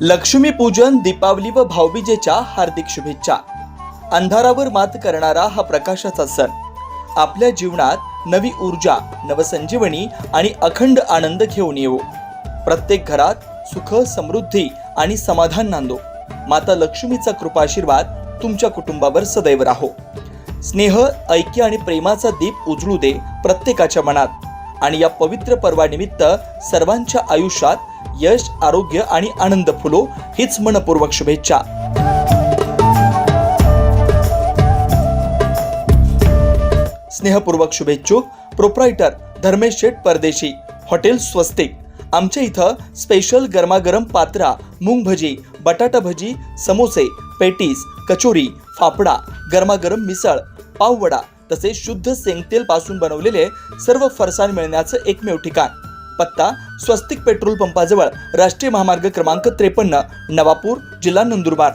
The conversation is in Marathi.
लक्ष्मीपूजन दीपावली व भाऊबीजेच्या हार्दिक शुभेच्छा. अंधारावर मात करणारा हा प्रकाशाचा सण. आपल्या जीवनात नवी ऊर्जा नवसंजीवनी आणि अखंड आनंद घेऊन येऊ प्रत्येक घरात सुख समृद्धी आणि समाधान नांदो. माता लक्ष्मीचा कृपाशीर्वाद तुमच्या कुटुंबावर सदैव राहो. स्नेह ऐक्य आणि प्रेमाचा दीप उजळू दे प्रत्येकाच्या मनात. आणि या पवित्र पर्वानिमित्त सर्वांच्या आयुष्यात यश आरोग्य आणि आनंद फुलो हीच मनपूर्वक शुभेच्छा. स्नेहपूर्वक शुभेच्छुक प्रोप्रायटर धर्मेश शेठ परदेशी हॉटेल स्वस्तिक. आमच्या इथं स्पेशल गरमागरम पात्रा मूंग भजी बटाटा भजी समोसे पेटीस कचोरी फाफडा गरमागरम मिसळ पाववडा तसेच शुद्ध सेंगतेलपासून बनवलेले सर्व फरसाण मिळण्याचं एकमेव ठिकाण. पत्ता स्वस्तिक पेट्रोल पंपाजवळ राष्ट्रीय महामार्ग क्रमांक त्रेपन्न नवापूर जिल्हा नंदुरबार.